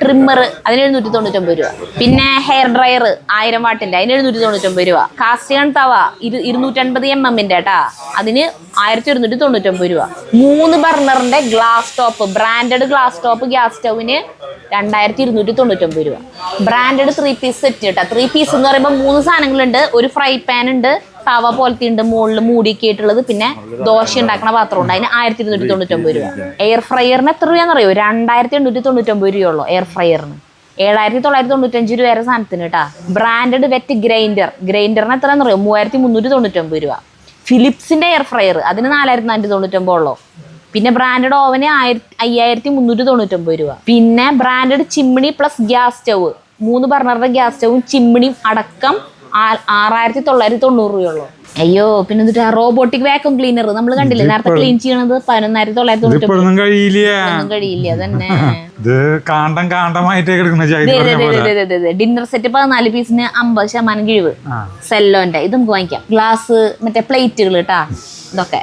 [SPEAKER 4] ട്രിമ്മർ അതിന് എഴുന്നൂറ്റി തൊണ്ണൂറ്റൊമ്പത് രൂപ. പിന്നെ ഹെയർ ഡ്രയർ ആയിരം വാട്ടിന്റെ അതിന് എഴുന്നൂറ്റി തൊണ്ണൂറ്റൊമ്പത് രൂപ കാസ്റ്റിയൺ തവ ഇരുന്നൂറ്റി ഇരുന്നൂറ്റൻപത് എം എമ്മിന്റെ കേട്ടാ അതിന് ആയിരത്തി ഒരുന്നൂറ്റി തൊണ്ണൂറ്റൊമ്പത് രൂപ. മൂന്ന് ബർണറിന്റെ glass top branded glass top gas സ്റ്റൗവിന് രണ്ടായിരത്തി ഇരുന്നൂറ്റി തൊണ്ണൂറ്റൊമ്പത് രൂപ. ബ്രാൻഡഡ് ത്രീ പീസ് സെറ്റ് കേട്ടോ ത്രീ പീസ് എന്ന് പറയുമ്പോൾ മൂന്ന് സാധനങ്ങളുണ്ട്. ഒരു ഫ്രൈ പാൻ ഉണ്ട്. തവ പോലത്തെ ഉണ്ട് മുകളിൽ മൂടിയൊക്കെ ആയിട്ടുള്ളത് പിന്നെ ദോശ ഉണ്ടാക്കുന്ന പാത്രം ഉണ്ട്. അതിന് ആയിരത്തി ഇരുന്നൂറ്റി തൊണ്ണൂറ്റൊമ്പത് രൂപ. എയർ ഫ്രയറിന് എത്ര രൂപയാണെന്ന് അറിയോ? രണ്ടായിരത്തി എണ്ണൂറ്റി തൊണ്ണൂറ്റൊമ്പത് രൂപയുള്ളൂ എയർ ഫ്രയറിന് ഏഴായിരത്തി തൊള്ളായിരത്തി തൊണ്ണൂറ്റഞ്ച് രൂപ വരെ സാധനത്തിന് കേട്ടാ. ബ്രാൻഡഡ് വെറ്റ് ഗ്രൈൻഡർ ഗ്രൈൻഡറിന് എത്രയാണെന്ന് അറിയോ? മൂവായിരത്തി മുന്നൂറ്റി തൊണ്ണൂറ്റൊമ്പത് രൂപ. ഫിലിപ്സിന്റെ എയർ ഫ്രയർ അതിന് നാലായിരത്തി നാനൂറ്റി തൊണ്ണൂറ്റൊമ്പത് ഉള്ളൂ. പിന്നെ ബ്രാൻഡഡ് ഓവന് ആയിരത്തി അയ്യായിരത്തി മുന്നൂറ്റി തൊണ്ണൂറ്റൊമ്പത് രൂപ. പിന്നെ ബ്രാൻഡഡ് ചിമ്മിണി പ്ലസ് ഗ്യാസ് സ്റ്റവ് മൂന്ന് ബർണറുടെ ഗ്യാസ് സ്റ്റവും ചിമ്മിണിയും അടക്കം ആറായിരത്തി തൊള്ളായിരത്തി തൊണ്ണൂറ് രൂപയുള്ളൂ. അയ്യോ പിന്നെ എന്നിട്ട് റോബോട്ടിക് വാക്യൂം ക്ലീനർ നമ്മൾ കണ്ടില്ലേ നേരത്തെ ക്ലീൻ ചെയ്യണത് പതിനൊന്നായിരത്തി തൊള്ളായിരത്തി തൊണ്ണൂറ്റി
[SPEAKER 1] കഴിയില്ല.
[SPEAKER 4] കഴിയില്ല തന്നെ
[SPEAKER 1] ഇത് കാണ്ടം കാണ്ടമായിട്ടേ കിടക്കുന്ന ചൈതി പറഞ്ഞ പോലെ
[SPEAKER 4] ഡിന്നർ സെറ്റ് പതിനാല് പീസിന് അമ്പത് ശതമാനം കിഴിവ്. സെല്ലോന്റെ ഇത് നമുക്ക് വാങ്ങിക്കാം. ഗ്ലാസ് മറ്റേ പ്ലേറ്റുകൾ കേട്ടാ? ഇതൊക്കെ.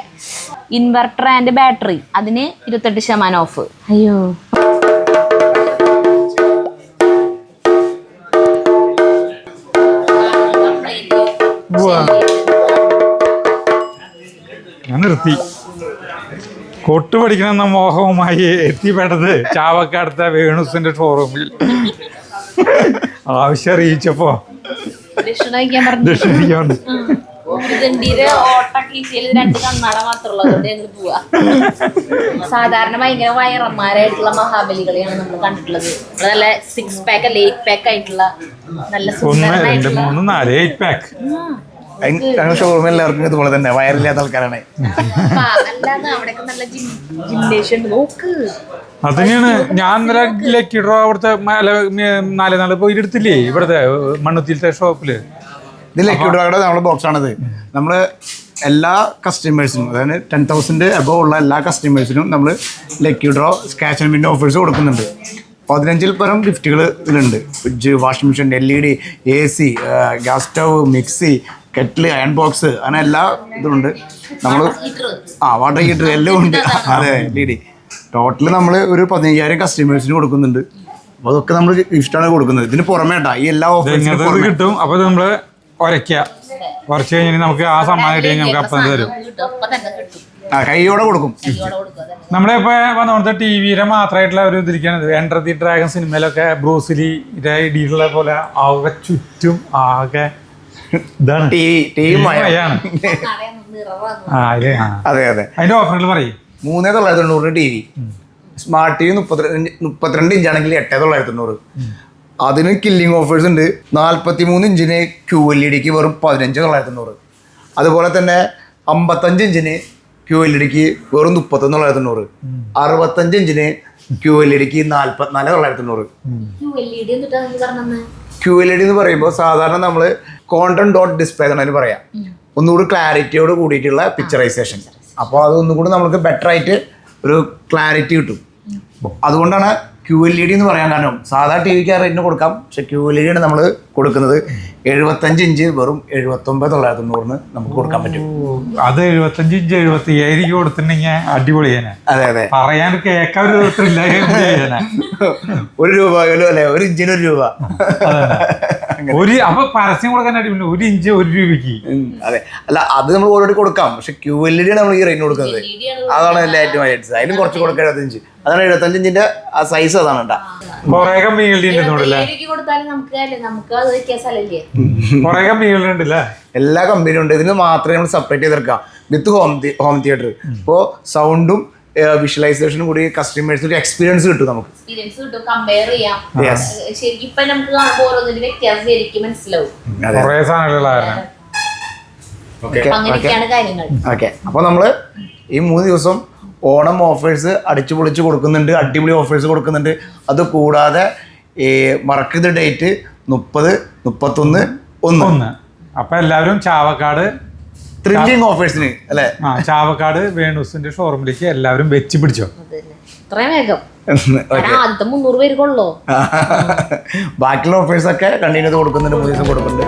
[SPEAKER 4] ഇൻവെർട്ടർ ആൻഡ് ബാറ്ററി അതിന് ഇരുപത്തെട്ട് ശതമാനം ഓഫ് അയ്യോ.
[SPEAKER 1] ഞാൻ നിർത്തി. കൊട്ടു പഠിക്കണമെന്ന മോഹവുമായി എത്തിപ്പെട്ടത് ചാവക്കാടത്തെ വേണുസിന്റെ ഷോറൂമിൽ ആവശ്യം അറിയിച്ചപ്പോ.
[SPEAKER 4] സാധാരണമായി
[SPEAKER 1] ദക്ഷിണിക്കാൻ
[SPEAKER 4] സാധാരണ ഭയങ്കര വയറന്മാരായിട്ടുള്ള മഹാബലികളെയാണ് നമ്മൾ കണ്ടിട്ടുള്ളത്. നല്ല സിക്സ് പാക്ക് അല്ല? എയ്റ്റ് പാക്ക് ആയിട്ടുള്ള നല്ല
[SPEAKER 1] ഒന്ന് രണ്ട് മൂന്ന് നാല് എയ്റ്റ് പാക്ക്
[SPEAKER 2] ഷോറൂമിൽ എല്ലാവർക്കും ഇതുപോലെ തന്നെ വയറില്ലാത്ത ആൾക്കാരാണ്.
[SPEAKER 4] ആ, അല്ലാതെ അവിടെയൊക്കെ ജിം ജിംനേഷ്യം നോക്ക്.
[SPEAKER 1] അത് തന്നെയാണ് ഞാൻ ഇന്നലെ ലക്കിഡ്രോ അവിടുത്തെ മല നാല് നാല് പോയി എടുത്തില്ലേ? ഇവിടുത്തെ മണ്ണുത്തിലത്തെ ഷോപ്പിൽ
[SPEAKER 2] ഇത് ലക്ഷ്മിയുടെ നമ്മുടെ ബോക്സ് ആണത്. നമ്മൾ എല്ലാ കസ്റ്റമേഴ്സിനും അതായത് ടെൻ തൗസൻഡ് അബവ് ഉള്ള എല്ലാ കസ്റ്റമേഴ്സിനും നമ്മൾ lucky draw scratch and window offers കൊടുക്കുന്നുണ്ട്. പതിനഞ്ചിൽ പരം ഗിഫ്റ്റുകൾ ഇതിലുണ്ട്. Fridge washing machine L E D A C gas stove mixie kettle iron box അങ്ങനെ എല്ലാ ഇതുണ്ട്. നമ്മൾ ആ വാട്ടർ ഹീറ്റർ എല്ലാം ഉണ്ട്. *laughs* അതെ ഡി ടോട്ടൽ നമ്മൾ ഒരു പതിനയ്യായിരം കസ്റ്റമേഴ്സിന് കൊടുക്കുന്നുണ്ട്. അപ്പോൾ അതൊക്കെ നമ്മൾ ഗിഫ്റ്റാണ് കൊടുക്കുന്നത്. ഇതിന് പുറമേ കേട്ടോ ഈ എല്ലാ ഓഫേഴ്സിനും
[SPEAKER 1] കിട്ടും. അപ്പോൾ നമ്മൾ നമ്മൾ ഒരയ്ക്കുക ഉരച്ച് കഴിഞ്ഞാൽ നമുക്ക് ആ സമ്മാനം കിട്ടി നമുക്ക് അപ്പം തരും.
[SPEAKER 4] അപ്പൊ തന്നെ കിട്ടും.
[SPEAKER 2] ആ കൈയോടെ കൊടുക്കും.
[SPEAKER 4] ഇവിടെ കൊടുക്കുക അതന്നെ.
[SPEAKER 1] നമ്മളെ ഇപ്പൊ വന്നോടത്തെ ടി വിയുടെ മാത്രമായിട്ടുള്ള ഒരു ഇതിരിക്കണത് എന്റർ ദി ഡ്രാഗൺ സിനിമയിലൊക്കെ ബ്രൂസിലി ഇടിയുള്ള പോലെ ആകെ ചുറ്റും ആകെ ഇതാണ്.
[SPEAKER 2] അതെ അതെ
[SPEAKER 1] അതിന്റെ ഓഫറുകൾ പറയും.
[SPEAKER 2] മൂന്നേ തൊള്ളായിരത്തി തൊണ്ണൂറ് T V. Smart T V മുപ്പത്തിരണ്ട് മുപ്പത്തിരണ്ട് ഇഞ്ചാണെങ്കിൽ എട്ടേ തൊള്ളായിരത്തി തൊണ്ണൂറ് അതിന് കില്ലിംഗ് ഓഫേഴ്സ് ഉണ്ട്. നാൽപ്പത്തി മൂന്ന് ഇഞ്ചിന് ക്യു എൽ ഇ ഡിക്ക് വെറും പതിനഞ്ച് തൊള്ളായിരത്തി തൊണ്ണൂറ് അതുപോലെ തന്നെ അമ്പത്തഞ്ച് ഇഞ്ചിന് ക്യു എൽ ഇ ഡിക്ക് വെറും മുപ്പത്തൊന്ന് തൊള്ളായിരത്തി തൊണ്ണൂറ് അറുപത്തഞ്ച് ഇഞ്ചിന് ക്യു എൽ ഇ ഡിക്ക് നാൽപ്പത്തിനാല് തൊള്ളായിരത്തി തൊണ്ണൂറ് ക്യു എൽ ഇ ഡി എന്ന് പറയുമ്പോൾ സാധാരണ നമ്മൾ കോണ്ടന്റ് ഡോട്ട് ഡിസ്പ്ലേ എന്നാണ് പറയാം ഒന്നുകൂടി ക്ലാരിറ്റിയോട് കൂടിയിട്ടുള്ള പിക്ചറൈസേഷൻ അപ്പോൾ അത് ഒന്നുകൂടി നമുക്ക് ബെറ്റർ ആയിട്ട് ഒരു ക്ലാരിറ്റി കിട്ടും. അതുകൊണ്ടാണ് ക്യു എൽ ഇ ഡി എന്ന് പറയാൻ കാരണം സാധാ ടി വിക്ക് റേറ്റിന് കൊടുക്കാം. പക്ഷെ ക്യു എൽ ഇ ഡി ആണ് നമ്മൾ കൊടുക്കുന്നത്. എഴുപത്തഞ്ച് ഇഞ്ച് വെറും എഴുപത്തൊമ്പത് തൊള്ളായിരത്തി തൊണ്ണൂറിന് നമുക്ക് കൊടുക്കാൻ പറ്റും.
[SPEAKER 1] അത് എഴുപത്തഞ്ച് ഇഞ്ച് എഴുപത്തി ഏഴിക്ക് കൊടുത്തിട്ടുണ്ടെങ്കിൽ അടിപൊളി
[SPEAKER 2] അതെ അതെ.
[SPEAKER 1] പറയാൻ കേൾക്കാൻ ഒരു *laughs*
[SPEAKER 2] ഒരു രൂപ അല്ലേ? ഒരു ഇഞ്ചിന് ഒരു രൂപ. *laughs*
[SPEAKER 1] ഒരു അപ്പൊ പരസ്യം കൊടുക്കാൻ അടിപൊളി. ഒരു ഇഞ്ച് ഒരു രൂപയ്ക്ക്.
[SPEAKER 2] അതെ. അല്ല അത് നമ്മൾ ഓൾറെഡി കൊടുക്കാം. പക്ഷെ ക്യു എൽ ഇ ഡി ആണ് നമ്മൾ ഈ റേറ്റ് കൊടുക്കുന്നത്. അതാണ് എല്ലാ ഏറ്റവും ഹൈലൈറ്റ്സ് അതിലും കുറച്ച് കൊടുക്കുക എഴുപത്തഞ്ച് അതാണ് എഴുപത്തഞ്ച് ഇഞ്ചിന്റെ ആ സൈസ് അതാണ് കേട്ടോ.
[SPEAKER 1] കൊറേ ഉണ്ടല്ലേ
[SPEAKER 2] എല്ലാ കമ്പനിയും ഉണ്ട്. ഇതിന് മാത്രമേ നമ്മൾ സെപ്പറേറ്റ് ചെയ്തെടുക്കാം. വിത്ത് ഹോം ഹോം തിയേറ്റർ ഇപ്പോൾ സൗണ്ടും വിഷ്വലൈസേഷനും കൂടി കസ്റ്റമേഴ്സിന് ഒരു എക്സ്പീരിയൻസ് കിട്ടും നമുക്ക്.
[SPEAKER 4] എക്സ്പീരിയൻസ് കിട്ടും കമ്പയർ ചെയ്യാം. ശരിക്കും ഇപ്പൊ നമുക്ക് കാണുമ്പോൾ ഓരോന്നിന്റെ വ്യത്യാസം ശരിക്കും മനസ്സിലാവും.
[SPEAKER 2] അതെ.
[SPEAKER 1] കൊറേ സാധനങ്ങളുള്ള
[SPEAKER 2] ഓക്കെ
[SPEAKER 4] അപ്പൊ നമ്മൾ കാര്യങ്ങൾ.
[SPEAKER 2] ഓക്കെ അപ്പോൾ നമ്മൾ ഈ മൂന്ന് ദിവസം ഓണം ഓഫേഴ്സ് അടിച്ചു പൊളിച്ച് കൊടുക്കുന്നുണ്ട് അടിപൊളി ഓഫേഴ്സ് കൊടുക്കുന്നുണ്ട്. അത് കൂടാതെ ഈ മറക്കുന്ന ഡേറ്റ് മുപ്പത് മുപ്പത്തൊന്ന് ഒന്ന്.
[SPEAKER 1] ഒന്ന്. അപ്പൊ എല്ലാവരും ചാവക്കാട്
[SPEAKER 2] ത്രില്ലിംഗ് ഓഫേഴ്സിന് അല്ലെ?
[SPEAKER 1] ആ ചാവക്കാട് വേണൂസിന്റെ ഷോറൂമിലേക്ക് എല്ലാവരും വെച്ച് പിടിച്ചോ.
[SPEAKER 4] ഇത്രയും വേഗം. ആദ്യത്തെ മുന്നൂറ് പേർക്കുള്ളൂ? *laughs*
[SPEAKER 2] ബാക്കിയുള്ള ഓഫേഴ്സൊക്കെ കണ്ടിന്യൂ കൊടുക്കുന്നുണ്ട് മൂന്ന് ദിവസം കൊടുക്കുന്നുണ്ട്